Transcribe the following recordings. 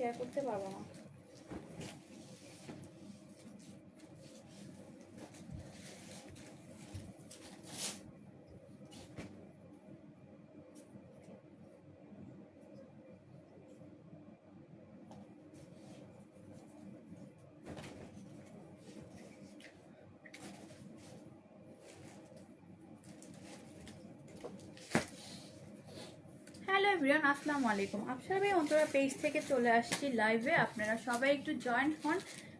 Share করতে পারব না। এভরিওয়ান আসসালামু আলাইকুম। আপনারা ভাই, অন্তরা পেজ থেকে চলে আসছি লাইভে আপনারা সবাই একটু জয়েন হন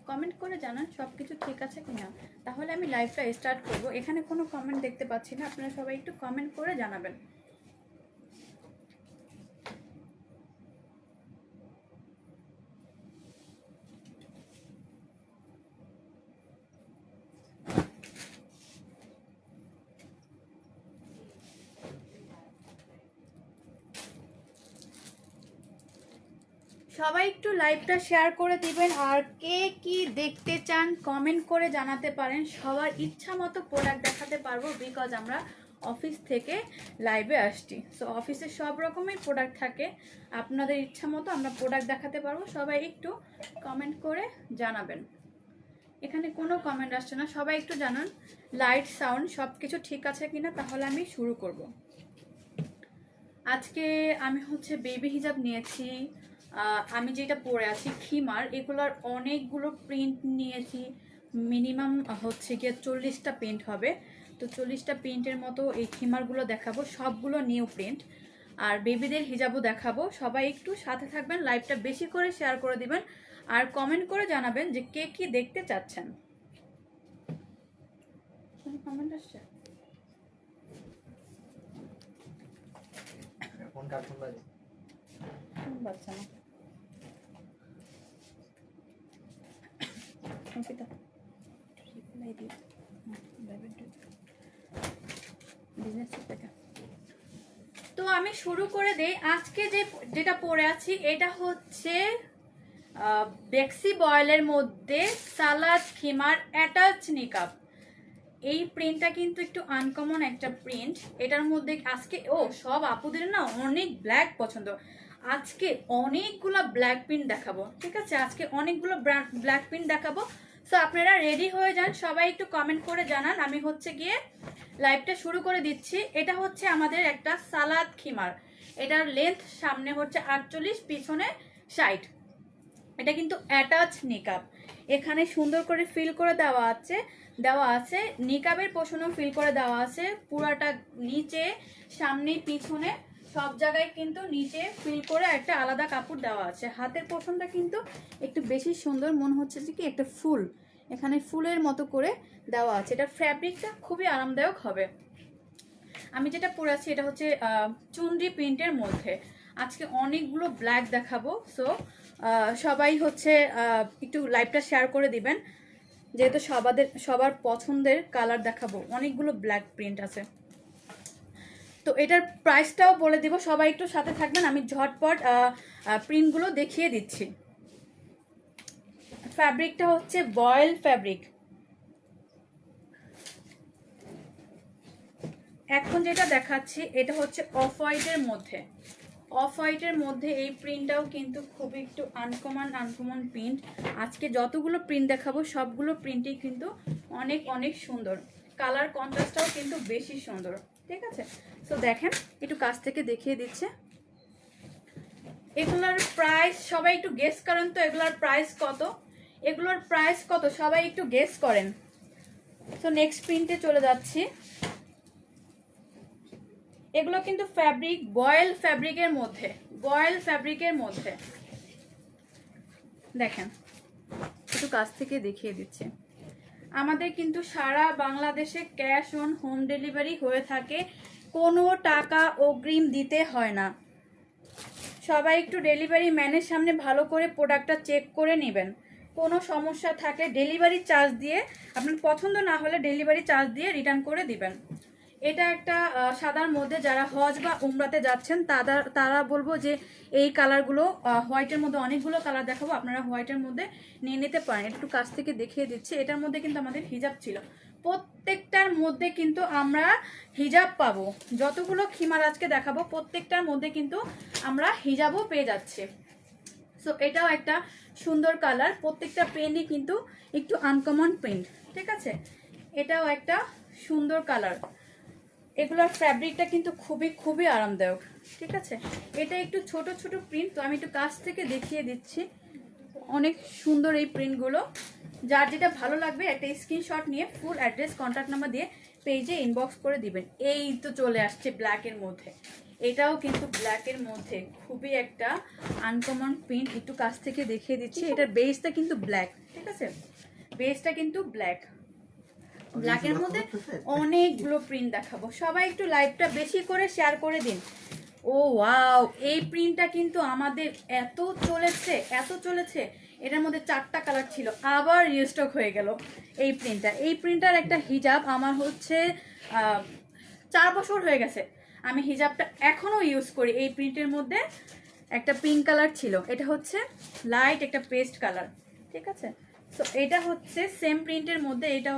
কমেন্ট করে জানান সব কিছু ঠিক আছে কি না তাহলে আমি লাইভটা স্টার্ট করব। এখানে কোনো কমেন্ট দেখতে পাচ্ছি না। আপনারা সবাই একটু কমেন্ট করে জানাবেন। সবাই একটু লাইভটা শেয়ার করে দিবেন আর কে কি দেখতে চান কমেন্ট করে জানাতে পারেন। সবার ইচ্ছা মতো প্রোডাক্ট দেখাতে পারব বিকজ আমরা অফিস থেকে লাইভে আসছি। সো অফিসে সব রকমের প্রোডাক্ট থাকে। আপনাদের ইচ্ছা মতো আমরা প্রোডাক্ট দেখাতে পারব। সবাই একটু কমেন্ট করে জানাবেন। এখানে কোনো কমেন্ট আসছে না। সবাই একটু জানান লাইট সাউন্ড সব কিছু ঠিক আছে কিনা তাহলে আমি শুরু করব। আজকে আমি হচ্ছে বেবি হিজাব নিয়েছি। আমি যেটা পরে আছি খিমার এগুলোর অনেকগুলো প্রিন্ট নিয়েছি। মিনিমাম হচ্ছে গিয়ে চল্লিশটা প্রিন্ট হবে। তো চল্লিশটা প্রিন্টের মতো এই খিমারগুলো দেখাবো। সবগুলো নিউ প্রিন্ট আর বেবিদের হিজাবও দেখাবো। সবাই একটু সাথে থাকবেন লাইভটা বেশি করে শেয়ার করে দিবেন। আর কমেন্ট করে জানাবেন যে কে কি দেখতে চাচ্ছেন। কোনো কমেন্ট আসছে? ফোন কার্টুন বাজে? কোন বাচ্চা না। তো আমি শুরু করে দেই। আজকে যে যেটা পরে আছি, এটা হচ্ছে বেক্সি বয়েলের মধ্যে সালাদ, খিমার, অ্যাটাচ নিকাপ এই প্রিন্টটা কিন্তু একটু আনকমন একটা প্রিন্ট। এটার মধ্যে আজকে, ও, সব আপুদের না অনেক ব্ল্যাক পছন্দ। আজকে অনেকগুলো ব্ল্যাক প্রিন্ট দেখাবো, ঠিক আছে? আজকে অনেকগুলো ব্ল্যাক প্রিন্ট দেখাবো। সো আপনারা রেডি হয়ে যান, সবাই একটু কমেন্ট করে জানান। আমি হচ্ছে গিয়ে লাইভটা শুরু করে দিচ্ছি। এটা হচ্ছে আমাদের একটা সালাদ খিমার। এটার লেন্থ সামনে হচ্ছে আটচল্লিশ, পিছনে ষাট। এটা কিন্তু অ্যাটাচ নিকাব এখানে সুন্দর করে ফিল করে দেওয়া আছে দেওয়া আছে। নিকাবের পোষণও ফিল করে দেওয়া আছে। পুরাটা নিচে, সামনে, পিছনে সব জায়গায় কিন্তু নিচে ফিল করে একটা আলাদা কাপড় দেওয়া আছে। হাতের পোষণটা কিন্তু একটু বেশি সুন্দর। মনে হচ্ছে যে কি একটা ফুল। এখানে ফুলের মতো করে দেওয়া আছে। এটার ফ্যাব্রিকটা খুবই আরামদায়ক হবে। আমি যেটা পরে আছি, এটা হচ্ছে চুনরি প্রিন্টের মধ্যে। আজকে অনেকগুলো ব্ল্যাক দেখাবো। সো সবাই হচ্ছে একটু লাইভটা শেয়ার করে দিবেন। যেহেতু সবাদের, সবার পছন্দের কালার দেখাবো। অনেকগুলো ব্ল্যাক প্রিন্ট আছে। তো এটার প্রাইসটাও বলে দিব। সবাই একটু সাথে থাকবেন, আমি ঝটপট প্রিন্টগুলো দেখিয়ে দিচ্ছি। ফ্যাব্রিকটা হচ্ছে বয়েল ফ্যাব্রিক এখন যেটা দেখাচ্ছি, এটা হচ্ছে অফ হোয়াইটের মধ্যে। অফ হোয়াইটের মধ্যে এই প্রিন্টটাও কিন্তু খুব একটু আনকমন আনকমন প্রিন্ট আজকে যতগুলো প্রিন্ট দেখাবো, সবগুলো প্রিন্টই কিন্তু অনেক অনেক সুন্দর। কালার কন্ট্রাস্টটাও কিন্তু বেশি সুন্দর। ঠিক আছে? তো দেখেন, একটু কাছ থেকে দেখিয়ে দিচ্ছে। এগুলোর প্রাইস সবাই একটু গেস করেন তো, এগুলোর প্রাইস কত? এগুলোর প্রাইস কত? সবাই একটু গেস করেন। তো নেক্সট প্রিন্টে চলে যাচ্ছি। এগুলো কিন্তু ফ্যাব্রিক বয়েল ফ্যাব্রিকের মধ্যে। বয়েল ফ্যাব্রিকের মধ্যে। দেখেন, একটু কাছ থেকে দেখিয়ে দিচ্ছে। আমাদের কিন্তু সারা বাংলাদেশে ক্যাশ অন হোম ডেলিভারি হয়ে থাকে। কোনো টাকা অগ্রিম দিতে হয় না। সবাই একটু ডেলিভারি ম্যানের সামনে ভালো করে প্রোডাক্টটা চেক করে নেবেন। কোনো সমস্যা থাকে, ডেলিভারি চার্জ দিয়ে, আপনার পছন্দ না হলে ডেলিভারি চার্জ দিয়ে রিটার্ন করে দিবেন। এটা একটা সাদার মধ্যে যারা হজ বা উমরাতে যাচ্ছেন তারা তারা বলব যে এই কালারগুলো হোয়াইটের মধ্যে অনেকগুলো কালার দেখাবো, আপনারা হোয়াইটের মধ্যে নিয়ে নিতে পারেন। একটু কাছ থেকে দেখিয়ে দিচ্ছি, এটার মধ্যে কিন্তু আমাদের হিজাব ছিল। প্রত্যেকটার মধ্যে কিন্তু আমরা হিজাব পাবো। যতগুলো খিমার আজকে দেখাবো, প্রত্যেকটার মধ্যে কিন্তু আমরা হিজাবও পেয়ে যাচ্ছে। সো এটাও একটা সুন্দর কালার প্রত্যেকটা পেনই কিন্তু একটু আনকমন প্রিন্ট ঠিক আছে? এটাও একটা সুন্দর কালার এগুলোর ফ্যাব্রিকটা কিন্তু খুবই খুবই আরামদায়ক, ঠিক আছে? এটা একটু ছোট ছোট প্রিন্ট তো আমি একটু কাছ থেকে দেখিয়ে দিচ্ছি। অনেক সুন্দর এই প্রিন্টগুলো যার যেটা ভালো লাগবে, একটা স্ক্রিনশট নিয়ে ফুল অ্যাড্রেস কন্ট্যাক্ট নাম্বার দিয়ে পেজে ইনবক্স করে দিবেন। এই তো চলে আসছে ব্ল্যাকের মধ্যে। এটাও কিন্তু ব্ল্যাকের মধ্যে। খুবই একটা আনকমন প্রিন্ট একটু কাছ থেকে দেখিয়ে দিচ্ছি। এটার বেসটা কিন্তু ব্ল্যাক ঠিক আছে? বেসটা কিন্তু ব্ল্যাক ব্ল্যাকের মধ্যে অনেকগুলো প্রিন্ট দেখাবো। সবাই একটু লাইভটা বেশি করে শেয়ার করে দিন। ও ওয়াও এই প্রিন্টটা কিন্তু আমাদের এত চলেছে এত চলেছে। এটার মধ্যে চারটা কালার ছিল আবার রিস্টক হয়ে গেল এই প্রিন্টটা এই প্রিন্টার একটা হিজাব আমার হচ্ছে চার বছর হয়ে গেছে। আমি হিজাবটা এখনও ইউজ করি। এই প্রিন্টের মধ্যে একটা পিঙ্ক কালার ছিল। এটা হচ্ছে লাইট একটা পেস্ট কালার ঠিক আছে? তো এটা হচ্ছে সেম প্রিন্টের মধ্যে এটা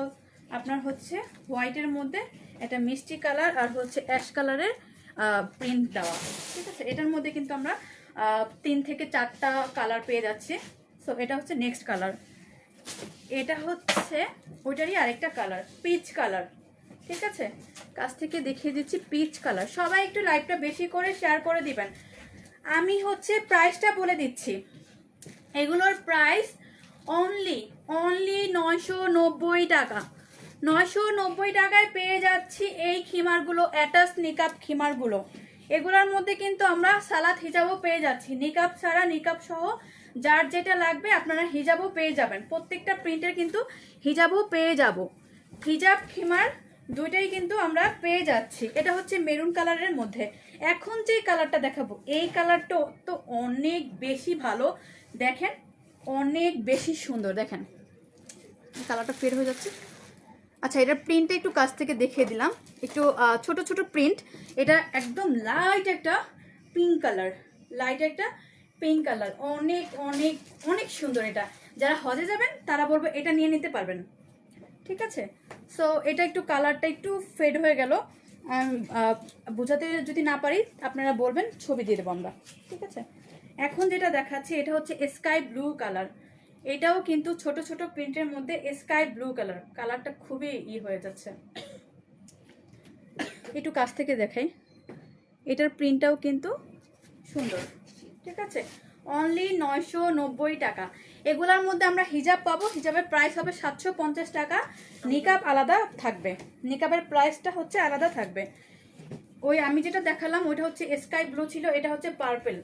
আপনার হচ্ছে হোয়াইটের মধ্যে একটা মিষ্টি কালার আর হচ্ছে অ্যাশ কালারের প্রিন্ট দেওয়া। ঠিক আছে? এটার মধ্যে কিন্তু আমরা তিন থেকে চারটা কালার পেয়ে যাচ্ছি। সো এটা হচ্ছে নেক্সট কালার এটা হচ্ছে, ওইটারই আরেকটা কালার পিচ কালার ঠিক আছে? কাছ থেকে দেখিয়ে দিচ্ছি পিচ কালার সবাই একটু লাইভটা বেশি করে শেয়ার করে দিবেন। আমি হচ্ছে প্রাইসটা বলে দিচ্ছি। এগুলোর প্রাইস অনলি অনলি নয়শো নব্বই টাকা। নয়শো নব্বই টাকায় পেয়ে যাচ্ছি এই খিমারগুলো, অ্যাটাচ নিকাপ খিমারগুলো। এগুলোর মধ্যে কিন্তু আমরা সালাদ হিজাবও পেয়ে যাচ্ছি। নিকাপ ছাড়া নিকাপ সহ যার যেটা লাগবে আপনারা হিজাবও পেয়ে যাবেন। প্রত্যেকটা প্রিন্টের কিন্তু হিজাবও পেয়ে যাব। হিজাব, খিমার দুইটাই কিন্তু আমরা পেয়ে যাচ্ছি। এটা হচ্ছে মেরুন কালারের মধ্যে। এখন যে কালারটা দেখাবো, এই কালারটা তো অনেক বেশি ভালো। দেখেন, অনেক বেশি সুন্দর। দেখেন, কালারটা ফের হয়ে যাচ্ছে। আচ্ছা এটার প্রিন্টটা একটু কাছ থেকে দেখিয়ে দিলাম। একটু ছোট ছোট প্রিন্ট এটা একদম লাইট একটা পিঙ্ক কালার লাইট একটা পিঙ্ক কালার অনেক অনেক অনেক সুন্দর এটা। যারা হজে যাবেন, তারা বলব, এটা নিয়ে নিতে পারবেন ঠিক আছে? সো এটা একটু কালারটা একটু ফেড হয়ে গেল। বোঝাতে যদি না পারি, আপনারা বলবেন, ছবি দিয়ে দেবো আমরা। ঠিক আছে? এখন যেটা দেখাচ্ছি, এটা হচ্ছে স্কাই ব্লু কালার এটাও কিন্তু ছোট ছোট প্রিন্টের মধ্যে স্কাই ব্লু কালার কালারটা খুবই ই হয়ে যাচ্ছে। একটু কাছ থেকে দেখাই। এটার প্রিন্টটাও কিন্তু সুন্দর। ঠিক আছে? অনলি নয়শো নব্বই টাকা। এগুলার মধ্যে আমরা হিজাব পাবো। হিজাবের প্রাইস হবে সাতশো পঞ্চাশ টাকা। নিকাব আলাদা থাকবে। নিকাবের প্রাইসটা হচ্ছে আলাদা থাকবে। ওই আমি যেটা দেখালাম, ওইটা হচ্ছে স্কাই ব্লু ছিল, এটা হচ্ছে পার্পেল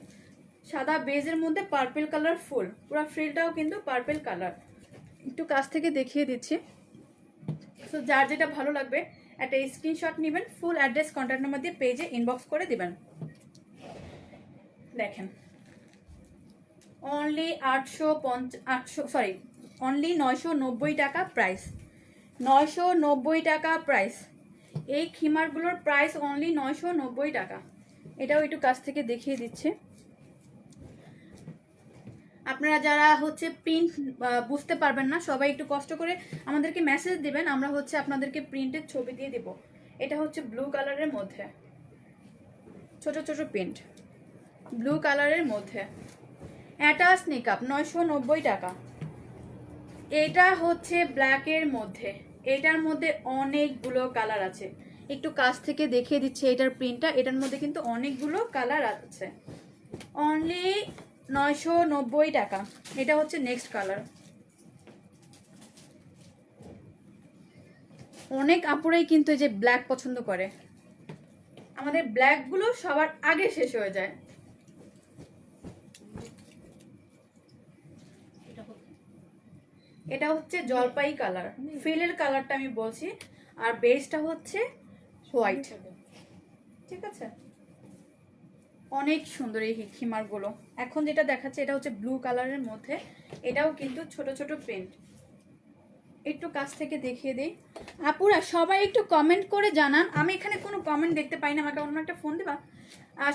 সাদা বেজের মধ্যে পার্পেল কালার ফুল। পুরো ফ্রিলটাও কিন্তু পার্পেল কালার একটু কাছ থেকে দেখিয়ে দিচ্ছি। সো যার যেটা ভালো লাগবে, একটা স্ক্রিনশট নেবেন ফুল অ্যাড্রেস কন্ট্যাক্ট নাম্বার দিয়ে পেজে ইনবক্স করে দিবেন। দেখেন। অনলি আটশো পঞ্চ আটশো সরি অনলি নয়শো নব্বই টাকা প্রাইস নয়শো নব্বই টাকা প্রাইস এই খিমারগুলোর প্রাইস অনলি নয়শো নব্বই টাকা। এটাও একটু কাছ থেকে দেখিয়ে দিচ্ছে। আপনারা যারা হচ্ছে প্রিন্ট বুঝতে পারবেন না, সবাই একটু কষ্ট করে আমাদেরকে মেসেজ দিবেন, আমরা হচ্ছে আপনাদেরকে প্রিন্টের ছবি দিয়ে দেব। এটা হচ্ছে ব্লু কালারের মধ্যে। ছোট ছোট প্রিন্ট ব্লু কালারের মধ্যে। অ্যাটাচ নিকাপ নয়শো নব্বই টাকা। এটা হচ্ছে ব্ল্যাকের মধ্যে। এটার মধ্যে অনেকগুলো কালার আছে। একটু কাছ থেকে দেখিয়ে দিচ্ছি এটার প্রিন্টটা এটার মধ্যে কিন্তু অনেকগুলো কালার আছে। অনলি নয়শো নব্বই টাকা। এটা হচ্ছে নেক্সট কালার অনেক আপুরাই কিন্তু এই যে ব্ল্যাক পছন্দ করে। আমাদের ব্ল্যাকগুলো সবার আগে শেষ হয়ে যায়। এটা হচ্ছে জলপাই কালার ফিলের কালারটা আমি বলছি। আর বেসটা হচ্ছে হোয়াইট ঠিক আছে? অনেক সুন্দর এই খিমারগুলো এখন যেটা দেখাচ্ছে, এটা হচ্ছে ব্লু কালারের মধ্যে। এটাও কিন্তু ছোট ছোট প্রিন্ট একটু কাছ থেকে দেখিয়ে দিই। আপুরা, সবাই একটু কমেন্ট করে জানান। আমি এখানে কোনো কমেন্ট দেখতে পাই না আমাকে অন্য একটা ফোন দিবা?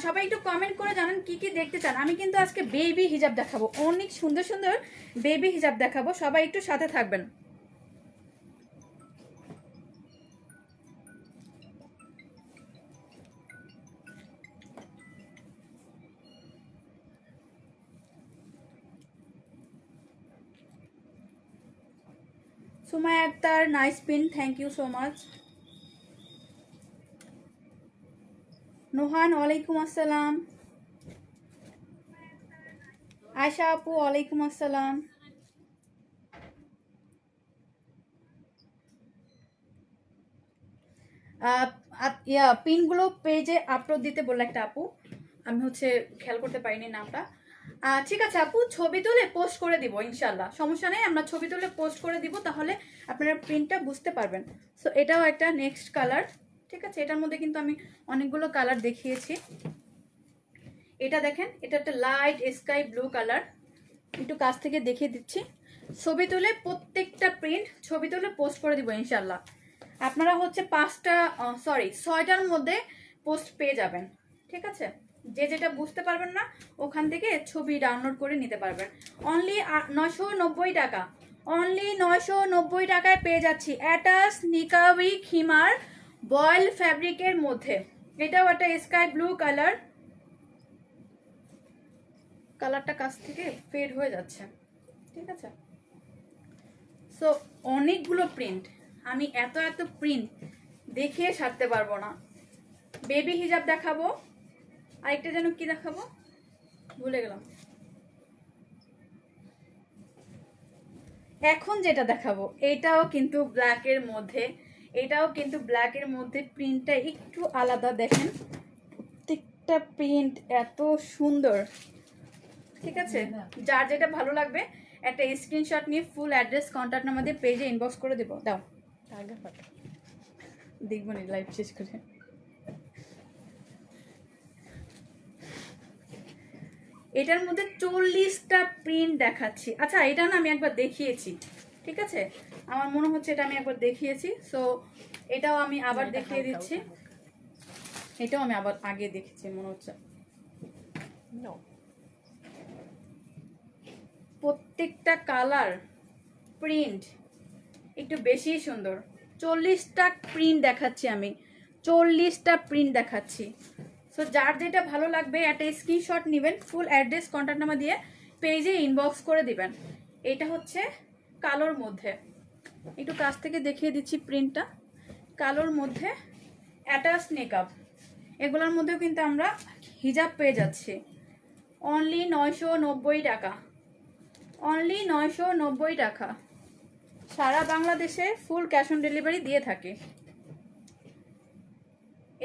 সবাই একটু কমেন্ট করে জানান, কি কি দেখতে চান? আমি কিন্তু আজকে বেবি হিজাব দেখাবো। অনেক সুন্দর সুন্দর বেবি হিজাব দেখাবো। সবাই একটু সাথে থাকবেন। Sumai Akter nice pin thank you so much Nohan, ওয়ালাইকুম আসসালাম। আয়শা আপু, ওয়ালাইকুম আসসালাম। পিনগুলো পেজে আপলোড দিতে বলল একটা আপু। আমি হচ্ছে খেয়াল করতে পারিনি নামটা। ঠিক আছে আপু, ছবি তুলে পোস্ট করে দিব ইনশাল্লাহ সমস্যা নেই, আমরা ছবি তুলে পোস্ট করে দিব, তাহলে আপনারা প্রিন্টটা বুঝতে পারবেন। সো এটাও একটা নেক্সট কালার ঠিক আছে? এটার মধ্যে কিন্তু আমি অনেকগুলো কালার দেখিয়েছি। এটা দেখেন, এটা একটা লাইট স্কাই ব্লু কালার একটু কাছ থেকে দেখিয়ে দিচ্ছি। ছবি তুলে প্রত্যেকটা প্রিন্ট ছবি তুলে পোস্ট করে দিব ইনশাল্লাহ আপনারা হচ্ছে পাঁচটা সরি ছয়টার মধ্যে পোস্ট পেয়ে যাবেন, ঠিক আছে? যে যেটা বুঝতে পারবেন না, ওখান থেকে ছবি ডাউনলোড করে নিতে পারবেন। অনলি নশো নব্বই টাকা। অনলি নশো নব্বই টাকায় পেয়ে যাচ্ছি। অ্যাটাস নিকাবি খিমার বয়েল ফ্যাব্রিকের মধ্যে। এটাও একটা স্কাই ব্লু কালার কালারটা কাছ থেকে ফেড হয়ে যাচ্ছে। ঠিক আছে? সো অনেকগুলো প্রিন্ট আমি এত এত প্রিন্ট দেখিয়ে সারতে পারব না। বেবি হিজাব দেখাবো। আরেকটা যেন কি দেখাবো? ভুলে গেলাম। এখন যেটা দেখাবো এটাও কিন্তু ব্ল্যাকের মধ্যে এটাও কিন্তু ব্ল্যাকের মধ্যে প্রিন্টটা একটু আলাদা দেখেন। প্রত্যেকটা প্রিন্ট এত সুন্দর। ঠিক আছে? যার যেটা ভালো লাগবে একটা স্ক্রিনশট নিয়ে ফুল অ্যাড্রেস কন্ট্যাক্ট নাম্বার দিয়ে পেজে ইনবক্স করে দেবো। দাও। আগে দেখব নি লাইভ শেষ করে। এটার মধ্যে চল্লিশটা প্রিন্ট দেখাচ্ছি। আচ্ছা এটা না আমি একবার দেখিয়েছি ঠিক আছে? আমার মনে হচ্ছে এটা আমি একবার দেখিয়েছি সো এটাও আমি আবার দেখিয়ে দিচ্ছি। এটাও আমি আবার আগে দেখেছি মনে হচ্ছে। প্রত্যেকটা কালার প্রিন্ট একটু বেশি সুন্দর। চল্লিশটা প্রিন্ট দেখাচ্ছি আমি চল্লিশটা প্রিন্ট দেখাচ্ছি। সো যার যেটা ভালো লাগবে একটা স্ক্রিনশট নেবেন ফুল অ্যাড্রেস কন্ট্যাক্ট নাম্বার দিয়ে পেজে ইনবক্স করে দিবেন। এটা হচ্ছে কালোর মধ্যে। একটু কাছ থেকে দেখিয়ে দিচ্ছি প্রিন্টটা কালোর মধ্যে অ্যাটাচ মেকআপ এগুলোর মধ্যেও কিন্তু আমরা হিজাব পেয়ে যাচ্ছি। অনলি নয়শো নব্বই টাকা। অনলি নয়শো নব্বই টাকা। সারা বাংলাদেশে ফুল ক্যাশ অন ডেলিভারি দিয়ে থাকে।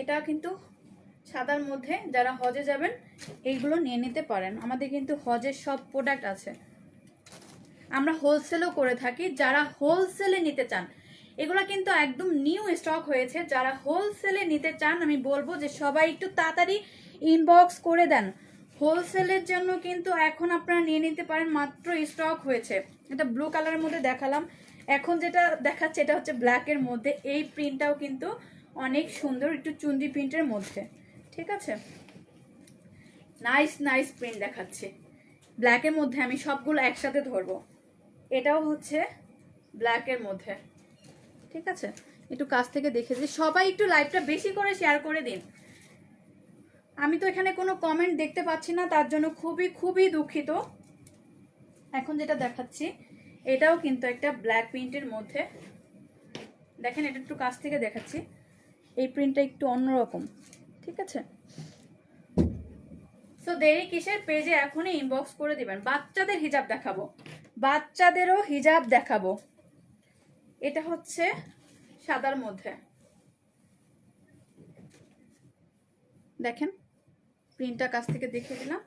এটা কিন্তু সাদার মধ্যে যারা হজে যাবেন, এইগুলো নিয়ে নিতে পারেন। আমাদের কিন্তু হজের সব প্রোডাক্ট আছে। আমরা হোলসেলও করে থাকি। যারা হোলসেলে নিতে চান, এগুলো কিন্তু একদম নিউ স্টক হয়েছে। যারা হোলসেলে নিতে চান, আমি বলব যে সবাই একটু তাড়াতাড়ি ইনবক্স করে দেন। হোলসেলের জন্য কিন্তু এখন আপনারা নিয়ে নিতে পারেন, মাত্র স্টক হয়েছে। এটা ব্লু কালারের মধ্যে দেখালাম। এখন যেটা দেখাচ্ছে, এটা হচ্ছে ব্ল্যাকের মধ্যে। এই প্রিন্টটাও কিন্তু অনেক সুন্দর, একটু চুন্দি প্রিন্টের মধ্যে। ঠিক আছে? নাইস নাইস প্রিন্ট দেখাচ্ছে। ব্ল্যাকের মধ্যে আমি সবগুলো একসাথে ধরবো। এটাও হচ্ছে ব্ল্যাকের মধ্যে। ঠিক আছে? একটু কাছ থেকে দেখে দিই। সবাই একটু লাইভটা বেশি করে শেয়ার করে দিন। আমি তো এখানে কোনো কমেন্ট দেখতে পাচ্ছি না, তার জন্য খুবই খুবই দুঃখিত। এখন যেটা দেখাচ্ছি, এটাও কিন্তু একটা ব্ল্যাক প্রিন্টের মধ্যে। দেখেন, এটা একটু কাছ থেকে দেখাচ্ছি। এই প্রিন্টটা একটু অন্যরকম। ঠিক আছে? তো দেরি কিসের? পেজে এখনই ইনবক্স করে দিবেন। বাচ্চাদের হিজাব দেখাবো। বাচ্চাদেরও হিজাব দেখাবো। এটা হচ্ছে সাদার মধ্যে। দেখেন প্রিন্টটা কাছ থেকে দেখিয়ে দিলাম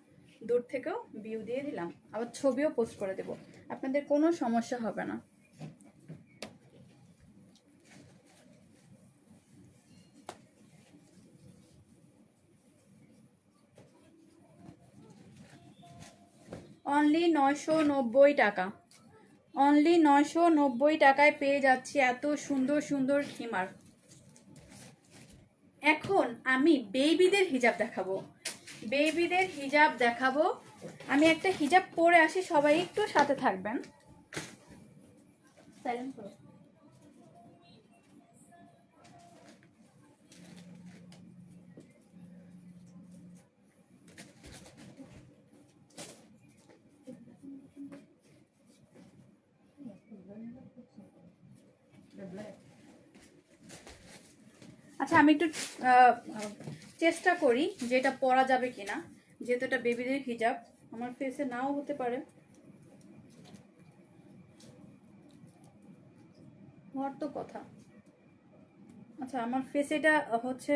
দূর থেকেও ভিউ দিয়ে দিলাম। আবার ছবিও পোস্ট করে দেব। আপনাদের কোনো সমস্যা হবে না। অনলি নয়শো নব্বই টাকা। অনলি নয়শো নব্বই টাকায় পেয়ে যাচ্ছি এত সুন্দর সুন্দর হিমার এখন আমি বেবিদের হিজাব দেখাবো। বেবিদের হিজাব দেখাবো। আমি একটা হিজাব পরে আসি, সবাই একটু সাথে থাকবেন। Silent আচ্ছা আমি একটু চেষ্টা করি যে এটা পরা যাবে কিনা। যেহেতু এটা বেবিদের হিজাব, আমার ফেসে নাও হতে পারে। হওয়ার তো কথা। আচ্ছা আমার ফেসে এটা হচ্ছে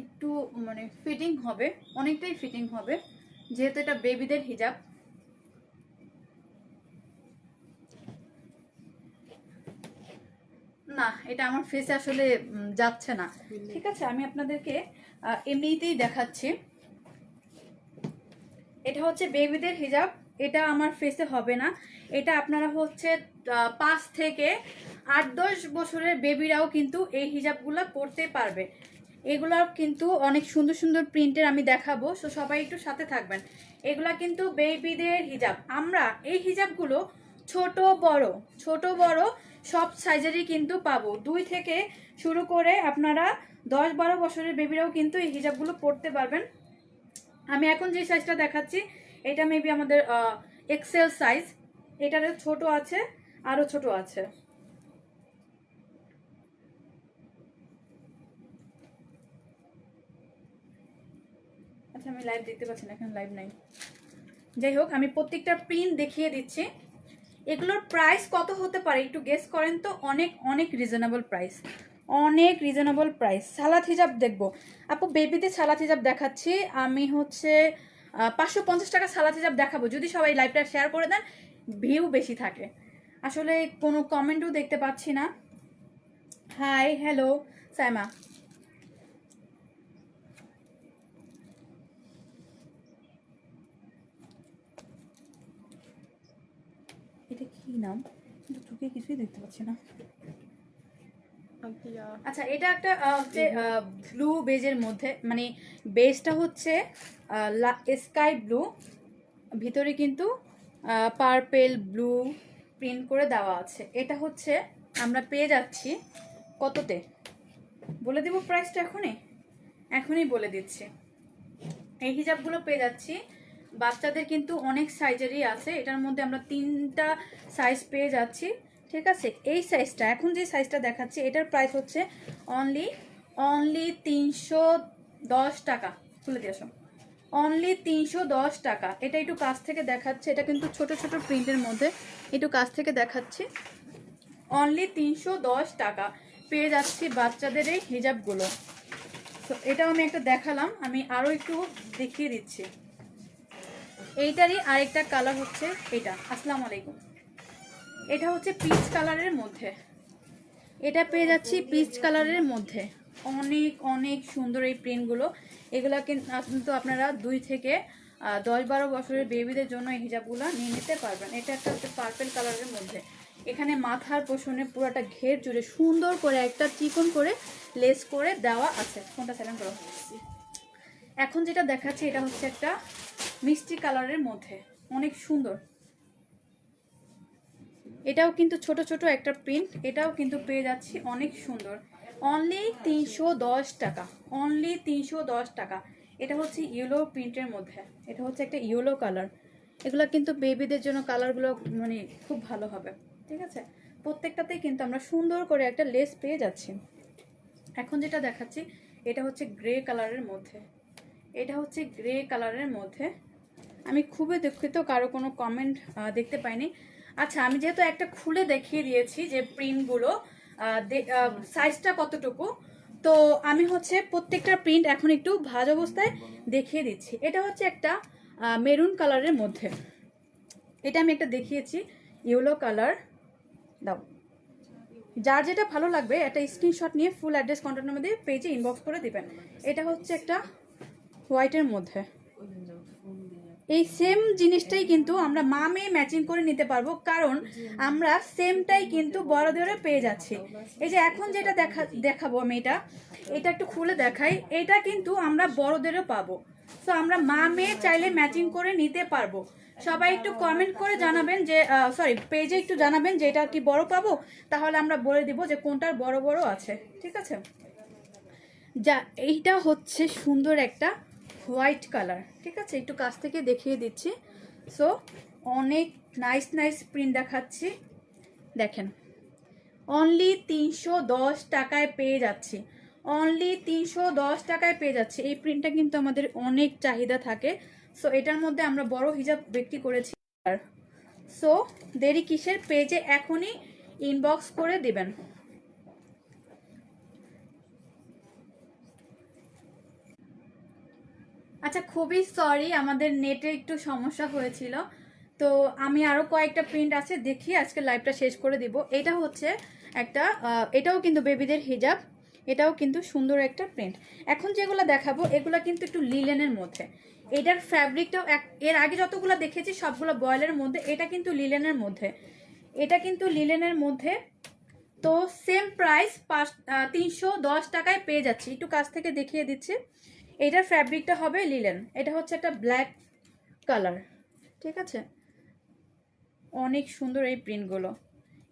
একটু মানে ফিটিং হবে, অনেকটাই ফিটিং হবে। যেহেতু এটা বেবিদের হিজাব না, এটা আমার ফেসে আসলে যাচ্ছে না। ঠিক আছে, আমি আপনাদেরকে এমনিতেই দেখাচ্ছি। এটা হচ্ছে বেবিদের হিজাব এটা আমার ফেসে হবে না। এটা আপনারা হচ্ছে পাঁচ থেকে আট, দশ বছরের বেবিরাও কিন্তু এই হিজাবগুলো পরতে পারবে। এগুলো কিন্তু অনেক সুন্দর সুন্দর প্রিন্টের আমি দেখাবো সো সবাই একটু সাথে থাকবেন। এগুলা কিন্তু বেবিদের হিজাব আমরা এই হিজাবগুলো ছোট, বড় ছোট, বড় সব সাইজেরই কিন্তু পাবো। দুই থেকে শুরু করে আপনারা দশ বারো বছরের বেবিরাও কিন্তু এই হিজাবগুলো পরতে পারবেন। আমি এখন যে সাইজটা দেখাচ্ছি, এটা মেবি আমাদের এক্সেল সাইজ এটার ছোট আছে, আরও ছোট আছে। আচ্ছা আমি লাইভ দেখতে পাচ্ছি না, এখন লাইভ নাই। যাই হোক, আমি প্রত্যেকটা প্রিন্ট দেখিয়ে দিচ্ছি। এগুলোর প্রাইস কত হতে পারে একটু গেস করেন তো? অনেক অনেক রিজনেবল প্রাইস অনেক রিজনেবল প্রাইস সালাদ হিজাব দেখব। আপু বেবিতে সালাদ হিজাব দেখাচ্ছি। আমি হচ্ছে পাঁচশো পঞ্চাশ টাকা সালাদ হিজাব দেখাবো। যদি সবাই লাইভটা শেয়ার করে দেন ভিউ বেশি থাকে। আসলে কোনো কমেন্টও দেখতে পাচ্ছি না। হাই হ্যালো সাইমা এটা কি নাম? কিন্তু চোখে কিছুই দেখতে পাচ্ছি না। আচ্ছা এটা একটা হচ্ছে ব্লু বেজের মধ্যে মানে বেজটা হচ্ছে স্কাই ব্লু ভিতরে কিন্তু পার্পেল ব্লু প্রিন্ট করে দেওয়া আছে। এটা হচ্ছে আমরা পেয়ে যাচ্ছি কততে? বলে দেবো প্রাইসটা এখনই? এখনই বলে দিচ্ছি। এই হিজাবগুলো পেয়ে যাচ্ছি বাচ্চাদের কিন্তু অনেক সাইজেরই আছে। এটার মধ্যে আমরা তিনটা সাইজ পেয়ে যাচ্ছি, ঠিক আছে? এই সাইজটা এখন যে সাইজটা দেখাচ্ছি, এটার প্রাইস হচ্ছে অনলি অনলি তিনশো দশ টাকা। খুলে দিয়ে আসো। অনলি তিনশো দশ টাকা। এটা একটু কাছ থেকে দেখাচ্ছে, এটা কিন্তু ছোট ছোট প্রিন্টের মধ্যে একটু কাছ থেকে দেখাচ্ছি। অনলি তিনশো দশ টাকা পেয়ে যাচ্ছি বাচ্চাদের এই হিজাবগুলো। তো এটাও আমি একটা দেখালাম, আমি আরও একটু দেখিয়ে দিচ্ছি। এইটারই আরেকটা কালার হচ্ছে এটা। আসসালামু আলাইকুম। এটা হচ্ছে পিচ কালারের মধ্যে। এটা পেয়ে যাচ্ছি পিচ কালারের মধ্যে। অনেক অনেক সুন্দর এই প্রিন্টগুলো এগুলা কিন্তু আপনারা দুই থেকে দশ বারো বছরের বেবিদের জন্য এই হিজাবগুলো নিয়ে নিতে পারবেন। এটা একটা হচ্ছে পার্পেল কালারের মধ্যে। এখানে মাথার পোষণে পুরোটা ঘের জুড়ে সুন্দর করে একটা চিকন করে লেস করে দেওয়া আছে। কোনটা সেলেন করো। এখন যেটা দেখাচ্ছি, এটা হচ্ছে একটা মিষ্টি কালারের মধ্যে। অনেক সুন্দর। এটাও কিন্তু ছোট ছোট একটা প্রিন্ট। এটাও কিন্তু পেয়ে যাচ্ছি অনেক সুন্দর। অনলি তিনশো দশ টাকা। অনলি তিনশো দশ টাকা। এটা হচ্ছে ইয়েলো প্রিন্টের মধ্যে। এটা হচ্ছে একটা ইয়েলো কালার এগুলো কিন্তু বেবিদের জন্য কালারগুলো মানে খুব ভালো হবে। ঠিক আছে? প্রত্যেকটাতেই কিন্তু আমরা সুন্দর করে একটা লেস পেয়ে যাচ্ছি। এখন যেটা দেখাচ্ছি, এটা হচ্ছে গ্রে কালারের মধ্যে। এটা হচ্ছে গ্রে কালারের মধ্যে আমি খুবই দুঃখিত, কারও কোনো কমেন্ট দেখতে পাইনি। আচ্ছা আমি যেহেতু একটা খুলে দেখিয়ে দিয়েছি যে প্রিন্টগুলো সাইজটা কতটুকু, তো আমি হচ্ছে প্রত্যেকটা প্রিন্ট এখন একটু ভাজ অবস্থায় দেখিয়ে দিচ্ছি। এটা হচ্ছে একটা মেরুন কালারের মধ্যে। এটা আমি একটা দেখিয়েছি ইয়েলো কালার দাও। যার যেটা ভালো লাগবে, একটা স্ক্রিনশট নিয়ে ফুল অ্যাড্রেস কন্ট্যাক্ট নাম্বার দিয়ে পেজে ইনবক্স করে দিবেন। এটা হচ্ছে একটা হোয়াইটের মধ্যে। এই সেম জিনিসটাই কিন্তু আমরা মা মেয়ে ম্যাচিং করে নিতে পারব, কারণ আমরা সেমটাই কিন্তু বড়দেরও পেয়ে যাচ্ছি। এই যে এখন যেটা দেখা, দেখাবো আমি এটা এটা একটু খুলে দেখাই, এটা কিন্তু আমরা বড়দেরও পাবো। তো আমরা মা মেয়ে চাইলে ম্যাচিং করে নিতে পারব। সবাই একটু কমেন্ট করে জানাবেন যে সরি পেজে একটু জানাবেন যে এটা কি বড় পাবো? তাহলে আমরা বলে দিব যে কোনটার বড় বড় আছে, ঠিক আছে? যা, এইটা হচ্ছে সুন্দর একটা হোয়াইট কালার, ঠিক আছে? একটু কাছ থেকে দেখিয়ে দিচ্ছি। সো অনেক নাইস নাইস প্রিন্ট দেখাচ্ছি। দেখেন অনলি তিনশো দশ টাকায় পেয়ে যাচ্ছি। অনলি তিনশো দশ টাকায় পেয়ে যাচ্ছে। এই প্রিন্টটা কিন্তু আমাদের অনেক চাহিদা থাকে। সো এটার মধ্যে আমরা বড় হিজাব বিক্রি করেছি। সো দেরি কিসের? পেজে এখনই ইনবক্স করে দিবেন। আচ্ছা খুবই সরি আমাদের নেটে একটু সমস্যা হয়েছিল। তো আমি আরও কয়েকটা প্রিন্ট আছে, দেখি আজকে লাইভটা শেষ করে দিব। এটা হচ্ছে একটা এটাও কিন্তু বেবিদের হিজাব এটাও কিন্তু সুন্দর একটা প্রিন্ট এখন যেগুলো দেখাবো, এগুলো কিন্তু একটু লিলেনের মধ্যে। এটার ফ্যাব্রিকটাও এক, এর আগে যতগুলো দেখেছি, সবগুলো বয়েলের মধ্যে, এটা কিন্তু লিলেনের মধ্যে। এটা কিন্তু লিলেনের মধ্যে। তো সেম প্রাইস পাঁচ তিনশো দশ টাকায় পেয়ে যাচ্ছি। একটু কাছ থেকে দেখিয়ে দিচ্ছি। এটার ফ্যাব্রিকটা হবে লিলেন এটা হচ্ছে একটা ব্ল্যাক কালার ঠিক আছে? অনেক সুন্দর এই প্রিন্টগুলো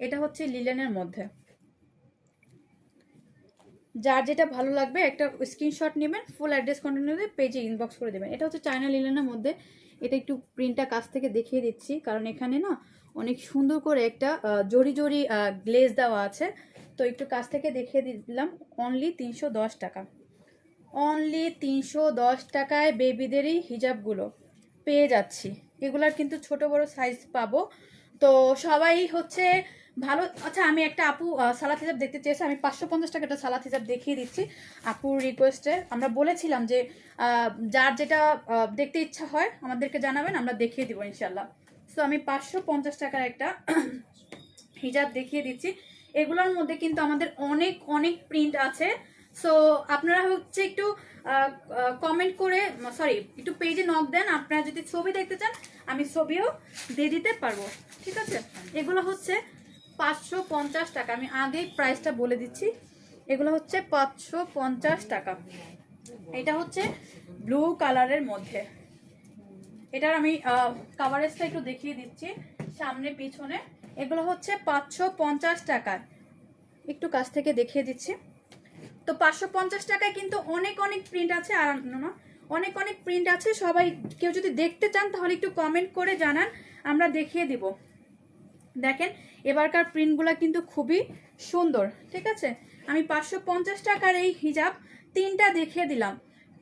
এটা হচ্ছে লিলেনের মধ্যে। যার যেটা ভালো লাগবে, একটা স্ক্রিনশট নেবেন ফুল অ্যাড্রেস কন্টিনিউ পেজে ইনবক্স করে দেবেন। এটা হচ্ছে চায়না লিলেনের মধ্যে। এটা একটু প্রিন্টটা কাছ থেকে দেখিয়ে দিচ্ছি, কারণ এখানে না অনেক সুন্দর করে একটা জরি জরি গ্লেজ দেওয়া আছে। তো একটু কাছ থেকে দেখিয়ে দিলাম অনলি তিনশো দশ টাকা। অনলি তিনশো দশ টাকায় বেবিদেরই হিজাবগুলো পেয়ে যাচ্ছি। এগুলার কিন্তু ছোট বড় সাইজ পাবো। তো সবাই হচ্ছে ভালো আচ্ছা আমি একটা আপু সালাদ হিসাব দেখতে চেয়েছি, আমি পাঁচশো পঞ্চাশ টাকা একটা সালাদ হিসাব দেখিয়ে দিচ্ছি আপুর রিকোয়েস্টে আমরা বলেছিলাম যে যার যেটা দেখতে ইচ্ছা হয় আমাদেরকে জানাবেন, আমরা দেখিয়ে দিব ইনশাল্লাহ সো আমি পাঁচশো পঞ্চাশ টাকার একটা হিজাব দেখিয়ে দিচ্ছি। এগুলোর মধ্যে কিন্তু আমাদের অনেক অনেক প্রিন্ট আছে। সো আপনারা হচ্ছে একটু কমেন্ট করে সরি একটু পেজে নক দেন, আপনারা যদি ছবি দেখতে চান, আমি ছবিও দিয়ে দিতে পারব। ঠিক আছে? এগুলো হচ্ছে পাঁচশো পঞ্চাশ টাকা। আমি আগেই প্রাইসটা বলে দিচ্ছি। এগুলো হচ্ছে পাঁচশো পঞ্চাশ টাকা। এটা হচ্ছে ব্লু কালারের মধ্যে। এটার আমি কাভারেজটা একটু দেখিয়ে দিচ্ছি, সামনে, পিছনে। এগুলো হচ্ছে পাঁচশো পঞ্চাশ টাকায়। একটু কাছ থেকে দেখিয়ে দিচ্ছি। তো পাঁচশো পঞ্চাশ টাকায় কিন্তু অনেক অনেক প্রিন্ট আছে, আর না, অনেক অনেক প্রিন্ট আছে। সবাই কেউ যদি দেখতে চান, তাহলে একটু কমেন্ট করে জানান, আমরা দেখিয়ে দিব। দেখেন, এবারকার প্রিন্টগুলো কিন্তু খুবই সুন্দর, ঠিক আছে? আমি পাঁচশো পঞ্চাশ টাকার এই হিজাব তিনটা দেখিয়ে দিলাম।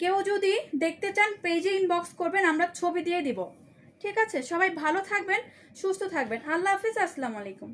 কেউ যদি দেখতে চান পেজে ইনবক্স করবেন, আমরা ছবি দিয়ে দিব। ঠিক আছে? সবাই ভালো থাকবেন, সুস্থ থাকবেন। আল্লাহ হাফিজ, আসসালামু আলাইকুম।